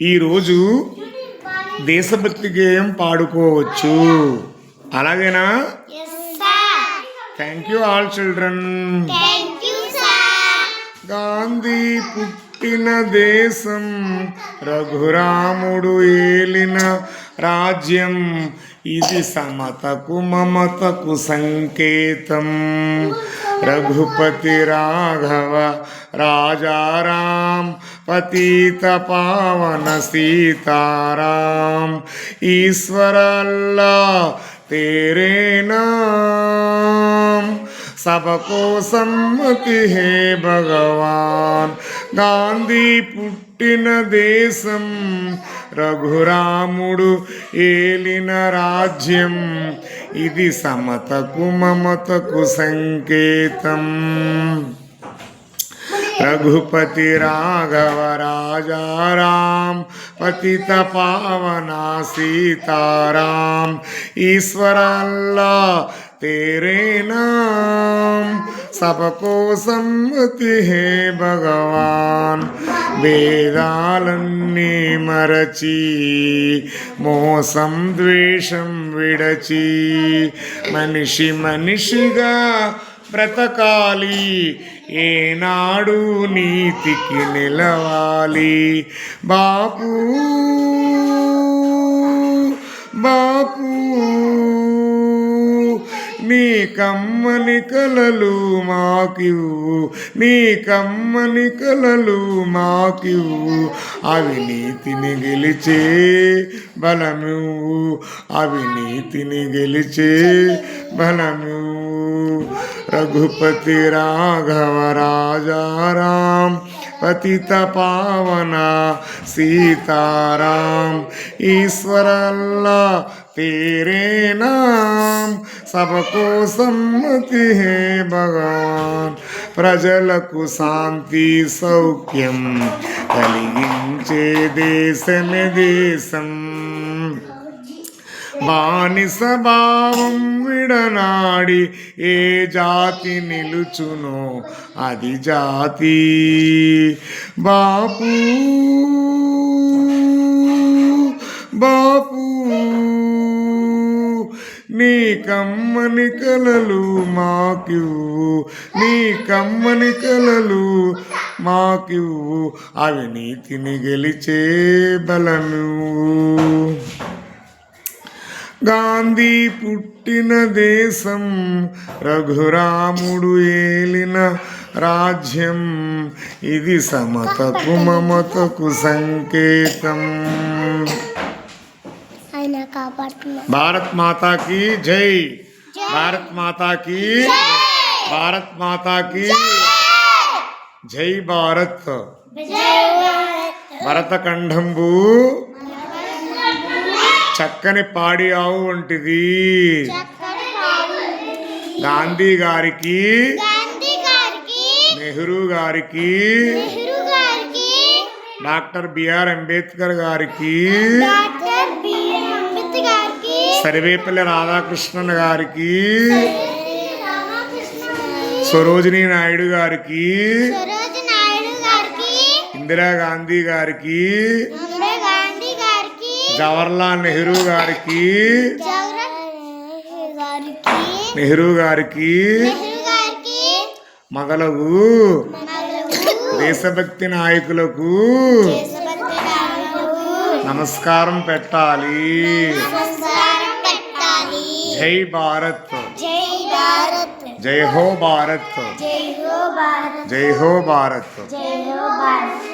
ఈరోజు దేశభక్తి గేయం పాడుకోవచ్చు. అలాగేనా? Thank you all children Gandhi పుట్టిన దేశం రఘురాముడు ఏలిన రాజ్యం. ఇది సమతకు మమతకు సంకేతం. रघुपति राघव राजा राम पतित पावन सीताराम ईश्वर अल्लाह तेरे नाम सबको సమ్మతి హే భగవాన్ గాంధీ పుట్టిన దేశం రఘురాముడు ఏలిన రాజ్యం ఇది సమతకు మమతకు సంకేతం రఘుపతి రాఘవ రాజారాం పతిత పావనా సీతారాం ఈశ్వర అల్లా तेरे नाम सबको సమ్మతి హే భగవాన్ వేదాలన్నీ మరచి మోసం ద్వేషం విడచి మనిషి మనిషిగా బ్రతకాలి ఏనాడు నీతికి నిలవాలి బాపు బాపు నీ కమ్మని కలలు మాకివ్వు నీ కమ్మని కలలు మాకివ్వు అవినీతిని గెలిచే బలమివ్వు అవినీతిని గెలిచే బలమివ్వు రఘుపతి రాఘవ రాజారాం పతిత పావన సీతారాం ఈశ్వర అల్లా तेरे नाम सबको సమ్మతి హే భగవాన్ ప్రజలకు శాంతి సౌఖ్యం కలిగించే దేశమే దేశం బానిస భావం విడనాడి ఏ జాతి నిలుచునో అది జాతి బాపు బాపు కమ్మని కలలు మాకివ్వు. నీ కమ్మని కలలు మాకివ్వు. అవినీతిని గెలిచే బలము గాంధీ పుట్టిన దేశం రఘురాముడు ఏలిన రాజ్యం. ఇది సమతకు మమతకు సంకేతం. కాపాడుతున్నారు భారత్ మాతాకి జై. భారత్ మాతాకి భారత్ మాతాకి జై. భారత్. భరత. భరతఖండంబు చక్కని పాడి ఆవు వంటిది. గాంధీ గారికి నెహ్రూ గారికి డాక్టర్ బిఆర్ అంబేద్కర్ గారికి సర్వేపల్లి రాధాకృష్ణన్ గారికి సరోజినీ నాయుడు గారికి ఇందిరాగాంధీ గారికి ఇందిరా గాంధీ గారికి జవహర్లాల్ నెహ్రూ గారికి నెహ్రూ గారికి నెహ్రూ గారికి మొదలగు దేశభక్తి నాయకులకు నమస్కారం పెట్టాలి. నమస్కారం పెట్టాలి జై భారత్ జై భారత్ జై హో భారత్ జై హో భారత్ జై హో భారత్ జై హో భారత్